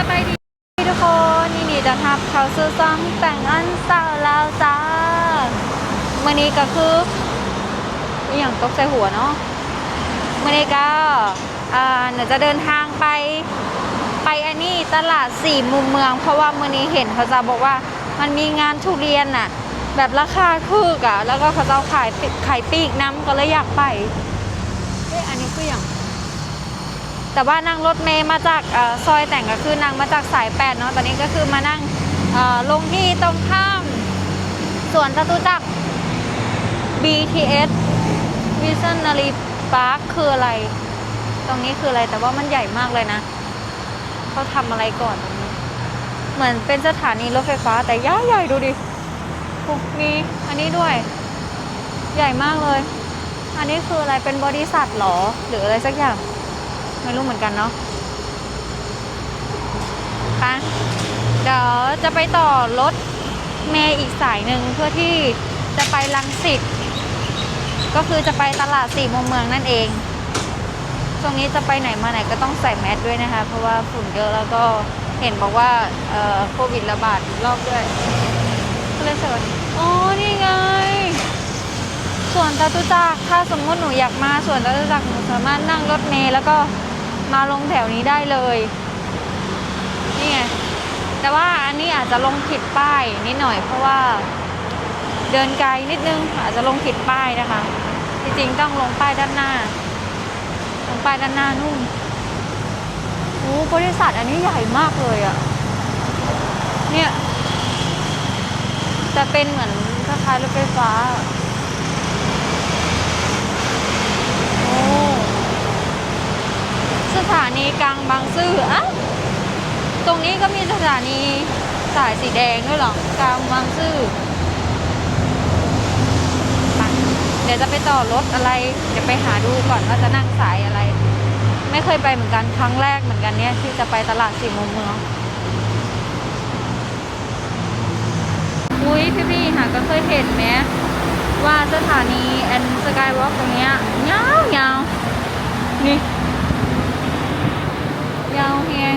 สบายดีทุกคนนี่นี่จะทับเขาซื้อซองแต่งอันเสาแล้วจ้ามื่อนี้ก็คืออย่างตกใส่หัวเนาะมื่อนี้ก็อ่าเดี๋ยวจะเดินทางไปไปอันนี้ตลาดสี่มุมเมือง เพราะว่ามื่อนี้เห็นเขาจะบอกว่ามันมีงานทุเรียนน่ะ แบบราคาถูกอะแล้วก็เขาจะขายขายปีกน้ำก็เลยอยากไปเอ้ยอันนี้คืออย่าง แต่ว่านั่งรถเมย์มาจากซอยแต่งก็คือนั่งมาจากสายแปดเนาะตอนนี้ก็คือมานั่งลงที่ตรงข้ามสวนจตุจักร BTS Visionary Park คืออะไร ตรงนี้คืออะไรแต่ว่ามันใหญ่มากเลยนะเขาทำอะไรก่อนตรงนี้เหมือนเป็นสถานีรถไฟฟ้าแต่ย่าใหญ่ดูดิมีอันนี้ด้วย ใหญ่มากเลย อันนี้คืออะไรเป็นบริษัทหรอ หรืออะไรสักอย่าง ไม่รู้เหมือนกันเนาะค่ะเดี๋ยวจะไปต่อรถเมย์อีกสายหนึ่งเพื่อที่จะไปลังสิตก็คือจะไปตลาดสี่มุมเมืองนั่นเอง ช่วงนี้จะไปไหนมาไหนก็ต้องใส่แมสด้วยนะคะ เพราะว่าฝุ่นเยอะแล้วก็เห็นบอกว่าเอ่อโควิดระบาดรอบด้วยก็เลยสวัสดีอ๋อนี่ไง ส่วนจตุจักรถ้าสมมติหนูอยากมาส่วนจตุจักรหนูสามารถนั่งรถเมล์แล้วก็ มาลงแถวนี้ได้เลย นี่ไง แต่ว่าอันนี้อาจจะลงผิดป้ายนิดหน่อย เพราะว่าเดินไกลนิดนึงอาจจะลงผิดป้ายนะคะ จริงๆต้องลงป้ายด้านหน้า ลงป้ายด้านหน้านู่นโอ้บริษัทอันนี้ใหญ่มากเลยอะเนี่ย จะเป็นเหมือนคล้ายๆรถไฟฟ้า โอ้ สถานี กลางบางซื่ออะตรงนี้ก็มีสถานีสายสีแดงด้วยหรอกลางบางซื่อเดี๋ยวจะไปต่อรถอะไร เดี๋ยวไปหาดูก่อนว่าจะนั่งสายอะไร ไม่เคยไปเหมือนกันครั้งแรกเหมือนกันเนี่ยที่จะไปตลาดสี่มุมเมืองอุ้ยพี่พี่หาก็เคยเห็นไหมว่าสถานีแอนสกายวอล์กตรงเนี้ยยาวยาวนี่ ยาวแฮง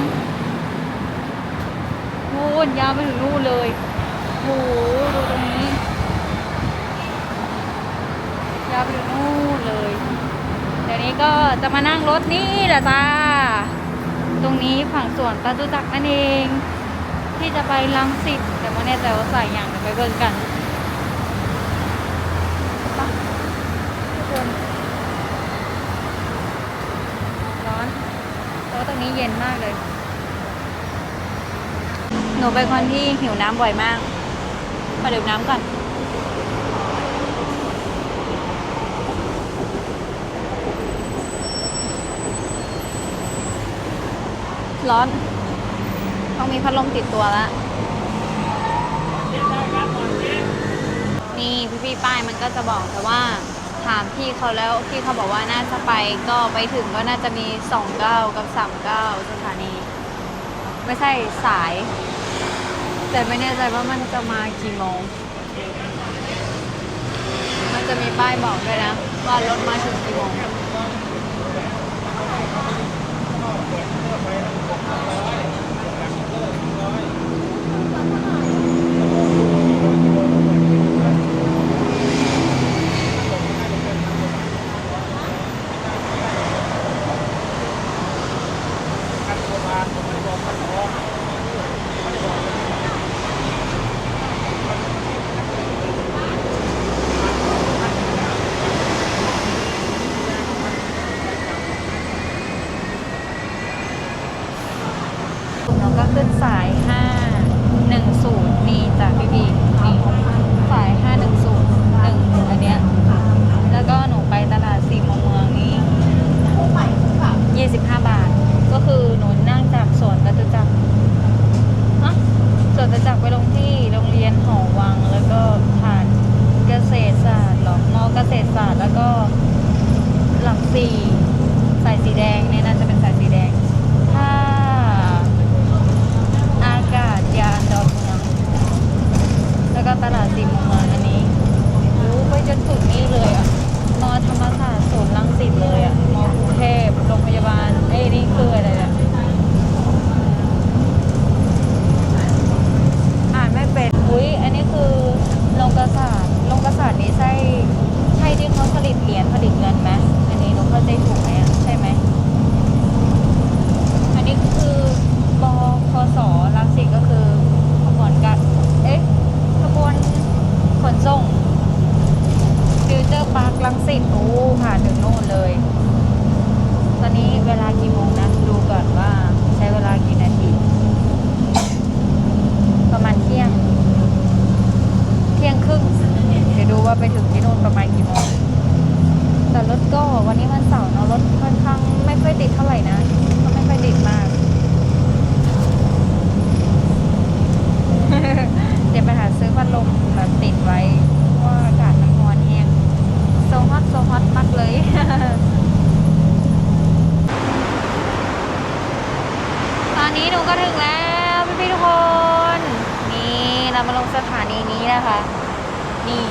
นู่นยาวไปถึงนู่นเลยโหดูตรงนี้ ยาวไปถึงนู่นเลย เดี๋ยวนี้ก็จะมานั่งรถนี่แหละจ้า ตรงนี้ฝั่งสวนตาตุจักนั่นเอง ที่จะไปลังสิตแต่ไม่แน่ใจว่าใส่อย่างไปเบิ่งกันไปทุกคนร้อนเพ รงนี้เย็นมากเลย หนูเป็นคนที่หิวน้ำบ่อยมากมาดื่มน้ำก่อน ร้อน ต้องมีพัดลมติดตัวแล้วนี่พี่ๆป้ายมันก็จะบอกแต่ว่า ถามพี่เขาแล้วพี่เขาบอกว่าน่าจะไปก็ไปถึงก็น่าจะมีสองเก้ากับสามเก้าสถานี ไม่ใช่สาย แต่ไม่แน่ใจว่ามันจะมากี่โมง มันจะมีป้ายบอกด้วยนะ ว่ารถมาถึงกี่โมง เราก็ขึ้นสาย 510 นี่จากพี่บีนี่สาย 510 1อันเนี้ย แล้วก็หนูไปตลาดสี่มุมเมืองนี้ 25 บาท ก็คือหนูนั่งจากสวนจตุจักรฮะสวนจตุจักรไปลงที่โรงเรียนหอวัง แล้วก็ผ่านเกษตรศาสตร์หรอมอเกษตรศาสตร์แล้วก็หลักสี่สายสีแดงเนี่ยน่าจะเป็นสายสีแดง ถ้าอากาศยานดอนเมืองแล้วก็ตลาดสีมุมเมืองอันนี้รู้ไปจนถึงนี่เลยอะมอธรรมศาสตร์ศูนย์รังสิตเลยอะมอกรุงเทพโรงพยาบาลไอ้ยนี่คืออะไรเนี่ย นี้หนูก็ถึงแล้วพี่พี่ๆทุกคน นี่เรามาลงส ถานีนี้นะคะ นี่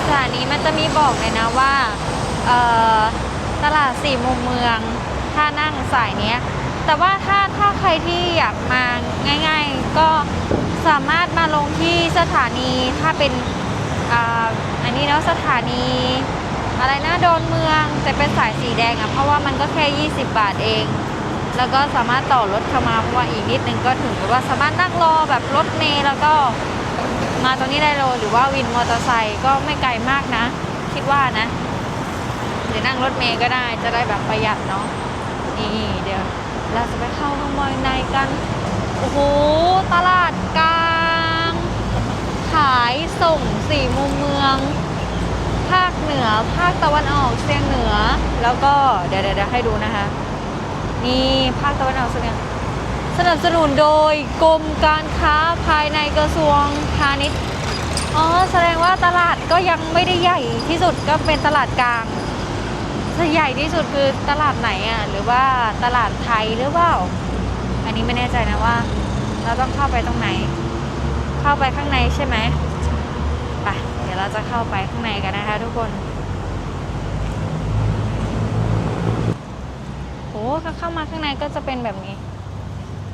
สถานีมันจะมีบอกเลยนะว่าตลาดสี่มุมเมืองถ้านั่งสายเนี้ย แต่ว่าถ้าถ้าใครที่อยากมาง่าย ๆ ก็สามารถมาลงที่สถานีถ้าเป็นอ,อันนี้เนาะสถานี อะไรนะโดนเมืองแต่เป็นสายสีแดงอะ่ะเพราะว่ามันก็แค่ 20 บาทเอง แล้วก็สามารถต่อรถเข้ามาเพราะว่าอีกนิดนึงก็ถึงหรือว่าสามารถนั่งรอแบบรถเมล์แล้วก็ มาตรงนี้ได้เลหรือว่าวินมอเตอร์ไซค์ก็ไม่ไกลมากนะ คิดว่านะ หรือนั่งรถเมล์ก็ได้จะได้แบบประหยัดเนาะนี่เดี๋ยวเราจะไปเข้าข้างในกัน โอ้โห ตลาดกลาง ขายส่งสี่มุมเมือง ภาคเหนือ ภาคตะวันออกเฉียงเหนือ แล้วก็เดี๋ยวเดี๋ยวให้ดูนะคะ นี่ภาคตะวันออกเฉียงเหนือ สนับสนุนโดยกรมการค้าภายในกระทรวงพาณิชย์ อ๋อ แสดงว่าตลาดก็ยังไม่ได้ใหญ่ที่สุดก็เป็นตลาดกลางใหญ่ที่สุดคือตลาดไหนอะ หรือว่าตลาดไทยหรือเปล่า อันนี้ไม่แน่ใจนะว่า เราต้องเข้าไปตรงไหน เข้าไปข้างในใช่ไหมไปเดี๋ยวเราจะเข้าไปข้างในกันนะคะ ทุกคนโอ้ถ้าเข้ามาข้างในก็จะเป็นแบบนี้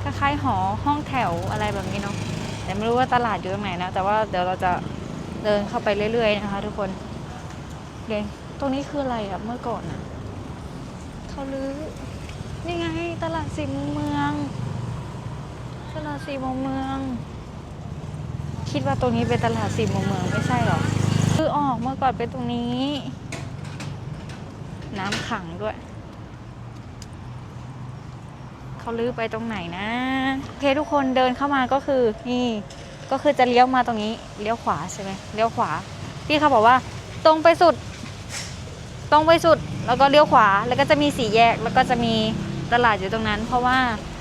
คล้ายๆหอห้องแถวอะไรแบบนี้เนาะแต่ไม่รู้ว่าตลาดอยู่ตรงไหนนะ แต่ว่าเดี๋ยวเราจะเดินเข้าไปเรื่อย ๆ นะคะ ทุกคนเดี๋ยวตรงนี้คืออะไรอะเมื่อก่อนอะเขาลื้อนี่ไงตลาดสี่มุมเมือง ตลาดสี่มุมเมือง คิดว่าตรงนี้เป็นตลาดสี่มุมเมืองไม่ใช่หรอคือออกเมื่อก่อนเป็นตรงนี้ น้ำขังด้วย เขาลื้อไปตรงไหนนะโอเคทุกคนเดินเข้ามาก็คือนี่ก็คือจะเลี้ยวมาตรงนี้เลี้ยวขวาใช่ไหมเลี้ยวขวาพี่เขาบอกว่า ตรงไปสุด ตรงไปสุดแล้วก็เลี้ยวขวาแล้วก็จะมีสี่แยกแล้วก็จะมีตลาดอยู่ตรงนั้น เพราะว่า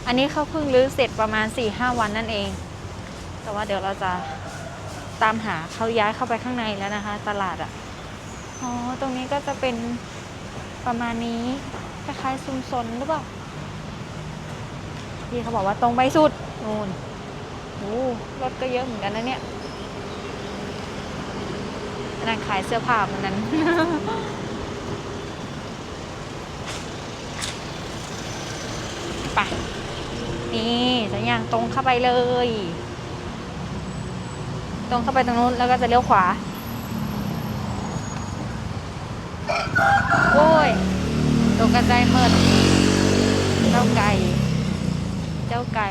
อันนี้เขาเพิ่งรื้อเสร็จประมาณ4ี่ห้าวันนั่นเอง แต่ว่าเดี๋ยวเราจะตามหาเขาย้ายเข้าไปข้างในแล้วนะคะ ตลาดอะ่ะอ๋อตรงนี้ก็จะเป็นประมาณนี้คล้ายๆซุมซนหรือเปล่า พี่เขาบอกว่าตรงไปสุดนู่นโอ้รถก็เยอะเหมือนกันนะเนี่ยนนั้นขายเสื้อผ้ามันนั้น ไป นี่สัญญาณตรงเข้าไปเลย ตรงเข้าไปตรงนู้นแล้วก็จะเลี้ยวขวา โอ้ยตกกระจายเมิดเจ้าไก่ เจ้าไก่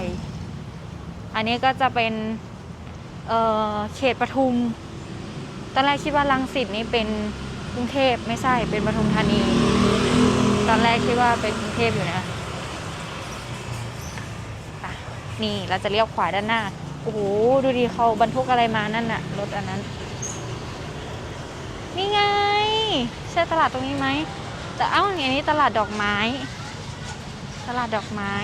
อันนี้ก็จะเป็นเเขตปทุม ตอนแรกคิดว่าลังสิตนี่เป็นกรุงเทพไม่ใช่เป็นปทุมธานี ตอนแรกคิดว่าเป็นกรุงเทพอยู่นะะนี่เราจะเลี้ยวขวาด้านหน้า โอ้โห ดูดิเขาบรรทุกอะไรมานั่นน่ะ รถอันนั้น นี่ไง ใช่ตลาดตรงนี้ไหม แต่เอ้าอันนี้ตลาดดอกไม้ ตลาดดอกไม้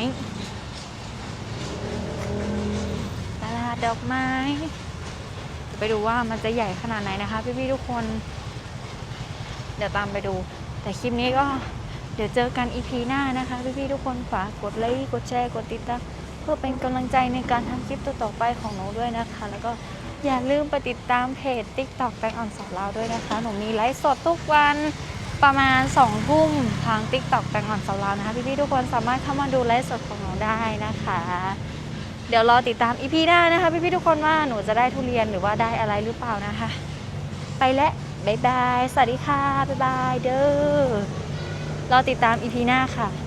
ตลา ดดอกไม้ไปดูว่ามันจะใหญ่ขนาดไหนนะคะ พี่ๆทุกคน เดี๋ยวตามไปดู แต่คลิปนี้ก็เดี๋ยวเจอกันอีพีหน้านะคะ พี่ๆทุกคนฝากกดไลค์กดแชร์กดติดตามเพื่อเป็นกำลังใจในการทำคลิปต่อไปของหนูด้วยนะคะ แล้วก็อย่าลืมไปติดตามเพจ TikTok แตงอ่อนสาวลาด้วยนะคะ หนูมีไลฟ์สดทุกวันประมาณ2ทุ่มทาง TikTok แตงอ่อนสาวลานะคะ พี่ๆทุกคนสามารถเข้ามาดูไลฟ์สดของหนูได้นะคะ เดี๋ยวรอติดตามอีพีหน้านะคะ พี่ๆทุกคนว่าหนูจะได้ทุเรียนหรือว่าได้อะไรหรือเปล่านะคะ ไปแล้วบ๊ายบาย สวัสดีค่ะ บ๊ายบายเด้อรอติดตามอีพีหน้าค่ะ